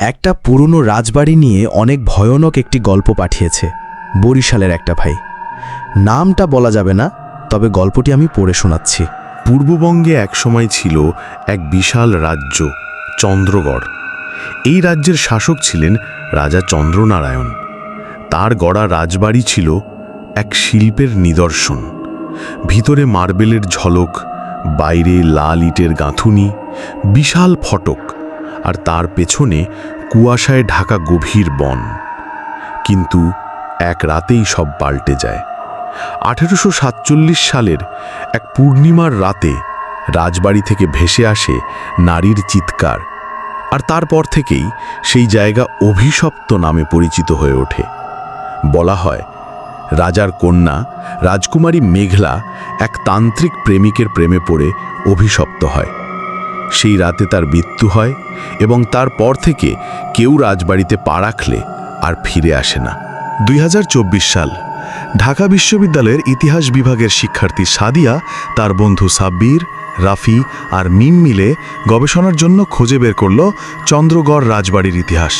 একটা পুরনো রাজবাড়ি নিয়ে অনেক ভয়ানক একটি গল্প পাঠিয়েছে, বরিশালের একটা ভাই। নামটা বলা যাবে না, তবে গল্পটি আমি পড়ে শোনাচ্ছি। পূর্ববঙ্গে একসময় ছিল এক বিশাল রাজ্য, চন্দ্রগড়। এই রাজ্যের শাসক ছিলেন রাজা চন্দ্রনারায়ণ। তার গড়া রাজবাড়ি ছিল এক শিল্পের নিদর্শন। ভিতরে মার্বেলের ঝলক, বাইরে লাল ইটের গাঁথুনি, বিশাল ফটক। আর তার পেছনে কুয়াশায় ঢাকা গভীর বন। কিন্তু এক রাতেই সব পাল্টে যায়। আঠেরোশো সাতচল্লিশ সালের এক পূর্ণিমার রাতে রাজবাড়ি থেকে ভেসে আসে নারীর চিৎকার, আর তারপর থেকেই সেই জায়গা অভিশপ্ত নামে পরিচিত হয়ে ওঠে। বলা হয়, রাজার কন্যা রাজকুমারী মেঘলা এক তান্ত্রিক প্রেমিকের প্রেমে পড়ে অভিশপ্ত হয়। সেই রাতে তার মৃত্যু হয় এবং তারপর থেকে কেউ রাজবাড়িতে পা রাখলে আর ফিরে আসে না। দুই হাজার চব্বিশ সাল, ঢাকা বিশ্ববিদ্যালয়ের ইতিহাস বিভাগের শিক্ষার্থী সাদিয়া, তার বন্ধু সাব্বির, রাফি আর মিম মিলে গবেষণার জন্য খুঁজে বের করল চন্দ্রগড় রাজবাড়ির ইতিহাস।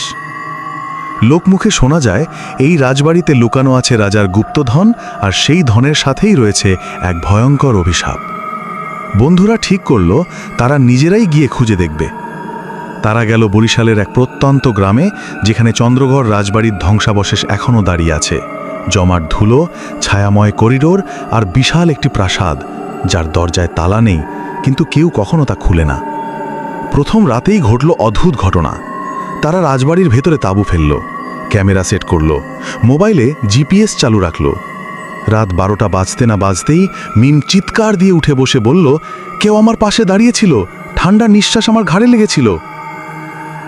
লোকমুখে শোনা যায়, এই রাজবাড়িতে লুকানো আছে রাজার গুপ্তধন আর সেই ধনের সাথেই রয়েছে এক ভয়ঙ্কর অভিশাপ। বন্ধুরা ঠিক করল, তারা নিজেরাই গিয়ে খুঁজে দেখবে। তারা গেল বরিশালের এক প্রত্যন্ত গ্রামে, যেখানে চন্দ্রগড় রাজবাড়ির ধ্বংসাবশেষ এখনও দাঁড়িয়ে আছে। জমাট ধুলো, ছায়াময় করিডোর আর বিশাল একটি প্রাসাদ, যার দরজায় তালা নেই, কিন্তু কেউ কখনো তা খুলে না। প্রথম রাতেই ঘটল অদ্ভুত ঘটনা। তারা রাজবাড়ির ভেতরে তাঁবু ফেলল, ক্যামেরা সেট করল, মোবাইলে জিপিএস চালু রাখল। রাত বারোটা বাজতে না বাজতেই মিম চিৎকার দিয়ে উঠে বসে বলল, কেউ আমার পাশে দাঁড়িয়েছিল। ঠান্ডা নিঃশ্বাস আমার ঘাড়ে লেগেছিল।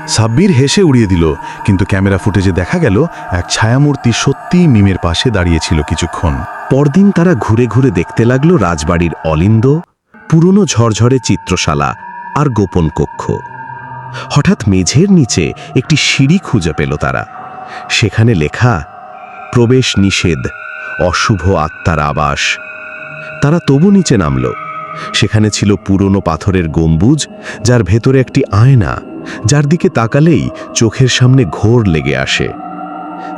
সাব্বির হেসে উড়িয়ে দিল, কিন্তু ক্যামেরা ফুটেজে দেখা গেল, এক ছায়ামূর্তি সত্যিই মিমের পাশে দাঁড়িয়েছিল কিছুক্ষণ। পরদিন তারা ঘুরে ঘুরে দেখতে লাগল রাজবাড়ির অলিন্দ, পুরনো ঝরঝরে চিত্রশালা আর গোপন কক্ষ। হঠাৎ মেঝের নিচে একটি সিঁড়ি খুঁজে পেল তারা। সেখানে লেখা, প্রবেশ নিষেধ। অশুভ আত্মার আবাস। তারা তবু নিচে নামল। সেখানে ছিল পুরনো পাথরের গম্বুজ, যার ভেতরে একটি আয়না, যার দিকে তাকালেই চোখের সামনে ঘোর লেগে আসে।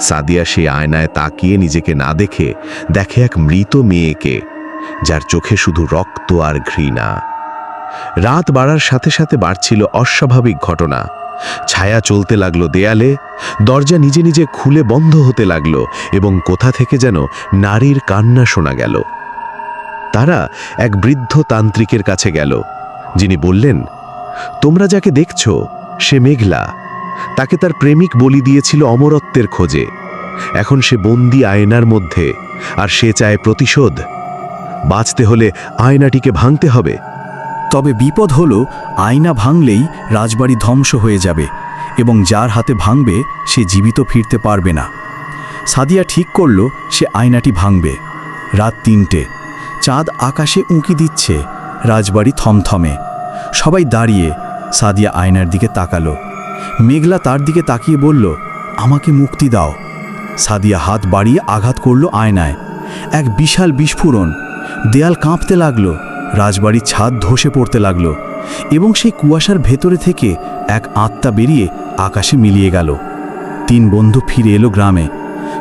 সাদিয়া সেই আয়নায় তাকিয়ে নিজেকে না দেখে দেখে এক মৃত মেয়েকে, যার চোখে শুধু রক্ত আর ঘৃণা। রাত বাড়ার সাথে সাথে বাড়ছিল অস্বাভাবিক ঘটনা। ছায়া চলতে লাগল দেয়ালে, দরজা নিজে নিজে খুলে বন্ধ হতে লাগল এবং কোথা থেকে যেন নারীর কান্না শোনা গেল। তারা এক বৃদ্ধ তান্ত্রিকের কাছে গেল, যিনি বললেন, তোমরা যাকে দেখছ, সে মেঘলা। তাকে তার প্রেমিক বলি দিয়েছিল অমরত্বের খোঁজে। এখন সে বন্দি আয়নার মধ্যে, আর সে চায় প্রতিশোধ। বাঁচতে হলে আয়নাটিকে ভাঙতে হবে। তবে বিপদ হলো, আয়না ভাঙলেই রাজবাড়ি ধ্বংস হয়ে যাবে এবং যার হাতে ভাঙবে, সে জীবিত ফিরতে পারবে না। সাদিয়া ঠিক করল, সে আয়নাটি ভাঙবে। রাত তিনটে। চাঁদ আকাশে উঁকি দিচ্ছে, রাজবাড়ি থমথমে। সবাই দাঁড়িয়ে সাদিয়া আয়নার দিকে তাকালো। মেঘলা তার দিকে তাকিয়ে বলল, আমাকে মুক্তি দাও। সাদিয়া হাত বাড়িয়ে আঘাত করল আয়নায়। এক বিশাল বিস্ফোরণ। দেয়াল কাঁপতে লাগল। রাজবাড়ির ছাদ ধসে পড়তে লাগল এবং সেই কুয়াশার ভেতরে থেকে এক আত্মা বেরিয়ে আকাশে মিলিয়ে গেল। তিন বন্ধু ফিরে এলো গ্রামে,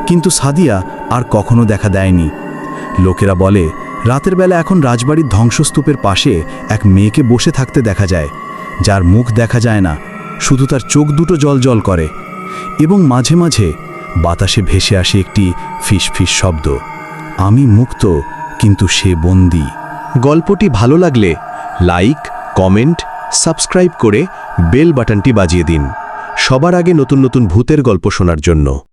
কিন্তু সাদিয়া আর কখনো দেখা দেয়নি। লোকেরা বলে, রাতের বেলা এখন রাজবাড়ির ধ্বংসস্তূপের পাশে এক মেয়েকে বসে থাকতে দেখা যায়, যার মুখ দেখা যায় না, শুধু তার চোখ দুটো জল জল করে এবং মাঝে মাঝে বাতাসে ভেসে আসে একটি ফিস ফিস শব্দ। আমি মুক্ত, কিন্তু সে বন্দী। গল্পটি ভালো লাগলে লাইক, কমেন্ট, সাবস্ক্রাইব করে বেল বাটনটি বাজিয়ে দিন। সবার আগে নতুন নতুন ভূতের গল্প শোনার জন্য।